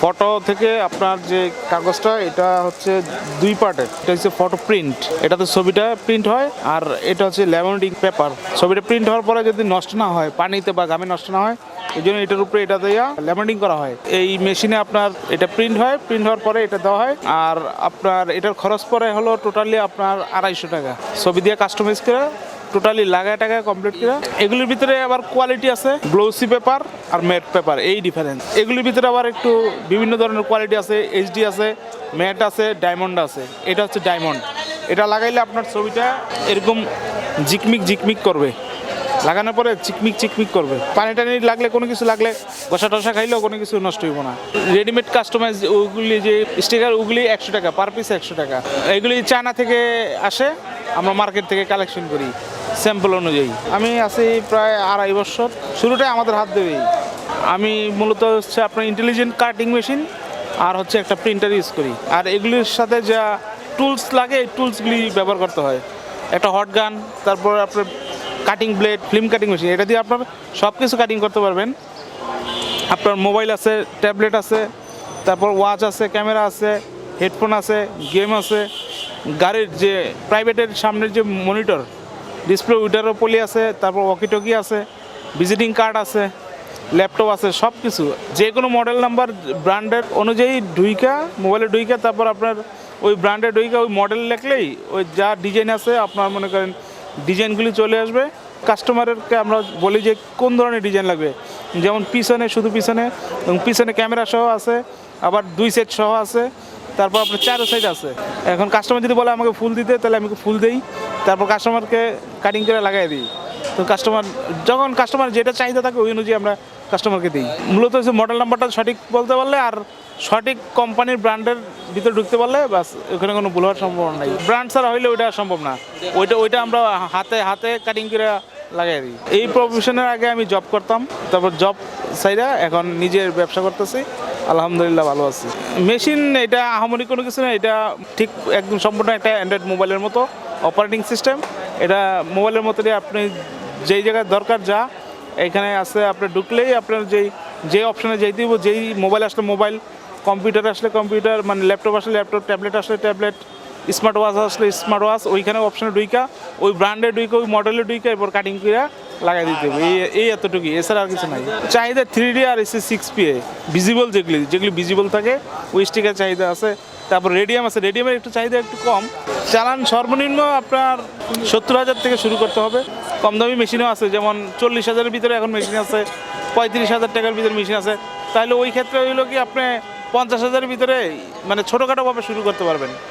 Photo থেকে আপনার যে কাগজটা, এটা হচ্ছে দুই পার্টের এটা হচ্ছে ফটো প্রিন্ট এটাতে ছবিটা প্রিন্ট হয় আর এটা হচ্ছে ল্যামিনেটিং পেপার ছবিটা প্রিন্ট হওয়ার পরে যদি নষ্ট না হয়, পানিতে বা ঘামে নষ্ট না হয়, এই জন্য এটার উপরে এটা দেওয়া ল্যামিনেটিং করা হয়। এই মেশিনে আপনার এটা প্রিন্ট হয় প্রিন্ট হওয়ার পরে এটা দেওয়া হয় আর আপনার এটার খরচ পরে হলো টোটালি আপনার আড়াইশো টাকা। ছবি দিয়ে কাস্টমাইজ করে টোটালি লাগায় টাকায় কমপ্লিট করে এগুলির ভিতরে আবার কোয়ালিটি আছে গ্লোসি পেপার আর ম্যাট পেপার এই ডিফারেন্স এগুলির ভিতরে আবার একটু বিভিন্ন ধরনের কোয়ালিটি আছে এইচডি আছে ম্যাট আছে ডায়মন্ড আছে। এটা হচ্ছে ডায়মন্ড এটা লাগাইলে আপনার ছবিটা এরকম ঝিকমিক ঝিকমিক করবে। লাগানোর পরে চিকমিক চিকমিক করবে। পানি টানি লাগলে কোনো কিছু লাগলে ঘষা টসা খাইলেও কোনো কিছু নষ্ট হইব না। রেডিমেড কাস্টমাইজ ওগুলি যে স্টিকার ওগুলি একশো টাকা পার পিস একশো টাকা। এগুলি চায়না থেকে আসে, আমরা মার্কেট থেকে কালেকশন করি। স্যাম্পল অনুযায়ী। আমি আছি প্রায় আড়াই বছর। শুরুটাই আমাদের হাত দেবেই আমি মূলত হচ্ছে আপনার ইন্টেলিজেন্ট কাটিং মেশিন আর হচ্ছে একটা প্রিন্টার ইউজ করি। আর এগুলির সাথে যা টুলস লাগে এই টুলসগুলি ব্যবহার করতে হয়। একটা হট গান তারপর আপনার cutting blade film cutting machine এটা দিয়ে আপনার সব কিছু কাটিং করতে পারবেন। আপনার মোবাইল আছে ট্যাবলেট আছে তারপর ওয়াচ আছে ক্যামেরা আছে হেডফোন আছে গেম আছে। গাড়ির যে প্রাইভেটের সামনের যে মনিটর ডিসপ্লে উইটারও পলি আছে, তারপর ওয়াকিটকি আছে ভিজিটিং কার্ড আছে ল্যাপটপ আছে সব কিছু যে কোনো মডেল নাম্বার ব্র্যান্ডের অনুযায়ী ডুইকা মোবাইলে ডুইকা তারপর আপনার ওই ব্র্যান্ডের ডুইকা ওই মডেল লেখলেই ওই যা ডিজাইন আছে, আপনার মনে করেন ডিজাইনগুলি চলে আসবে। কাস্টমারকে আমরা বলি যে কোন ধরনের ডিজাইন লাগবে? যেমন পিছনে, শুধু পিছনে, এবং পিছনে ক্যামেরা সহ আছে, আবার দুই সেট সহ আছে তারপর আপনার চারো সাইড আছে। এখন কাস্টমার যদি বলে আমাকে ফুল দিতে, তাহলে আমি ফুল দিই। তারপর কাস্টমারকে কাটিং করে লাগাই দিই। তো কাস্টমার যখন কাস্টমার যেটা চাহিদা থাকে, ওই অনুযায়ী আমরা কাস্টমারকে দিই। মূলত হচ্ছে মডেল নাম্বারটা সঠিক বলতে পারলে আর সঠিক কোম্পানির ব্র্যান্ডের ভিতরে ঢুকতে পারলে বাস ওখানে কোনো ভুল হওয়ার সম্ভাবনা নেই। ব্র্যান্ড ছাড়া হইলে ওইটা সম্ভব না। ওইটা ওইটা আমরা হাতে হাতে কাটিং করে লাগাই দিই। এই প্রফেশনের আগে আমি জব করতাম। তারপর জব সাইডে এখন নিজের ব্যবসা করতেছি। আলহামদুলিল্লাহ ভালো আছি। মেশিন, এটা আহামরি কোনো কিছু না, এটা ঠিক একদম সম্পূর্ণ একটা অ্যান্ড্রয়েড মোবাইলের মতো অপারেটিং সিস্টেম এটা মোবাইলের মতো দিয়ে আপনি যেই জায়গায় দরকার যা, এখানে আছে, আপনি ঢুকলেই আপনার যেই, যে অপশানে যেই দিব, যেই মোবাইল আসলে মোবাইল কম্পিউটার আসলে কম্পিউটার মানে ল্যাপটপ আসলে ল্যাপটপ ট্যাবলেট আসলে ট্যাবলেট স্মার্ট ওয়াচ আসলে স্মার্ট ওয়াচ ওইখানে অপশানে ডুইকা ওই ব্র্যান্ডে ডুইকা ওই মডেলে ডুইকা এরপর কাটিং করে লাগাই দিতে হবে। এই এই এতটুকুই এছাড়া আর কিছু নাই। চাহিদা থ্রি ডি আর এসে সিক্স পি এ ভিজিবল যেগুলি যেগুলি ভিজিবল থাকে ওই চাহিদা আছে। তারপর রেডিয়াম আছে। রেডিয়ামের একটু চাহিদা একটু কম। চালান সর্বনিম্ন আপনার সত্তর হাজার থেকে শুরু করতে হবে। কম দামি মেশিনও আছে, যেমন চল্লিশ হাজারের ভিতরে এখন মেশিন আছে, পঁয়ত্রিশ হাজার টাকার ভিতরে মেশিন আছে। তাহলে ওই ক্ষেত্রে হইল কি আপনি পঞ্চাশ হাজারের ভিতরে মানে ছোটোখাটোভাবে শুরু করতে পারবেন।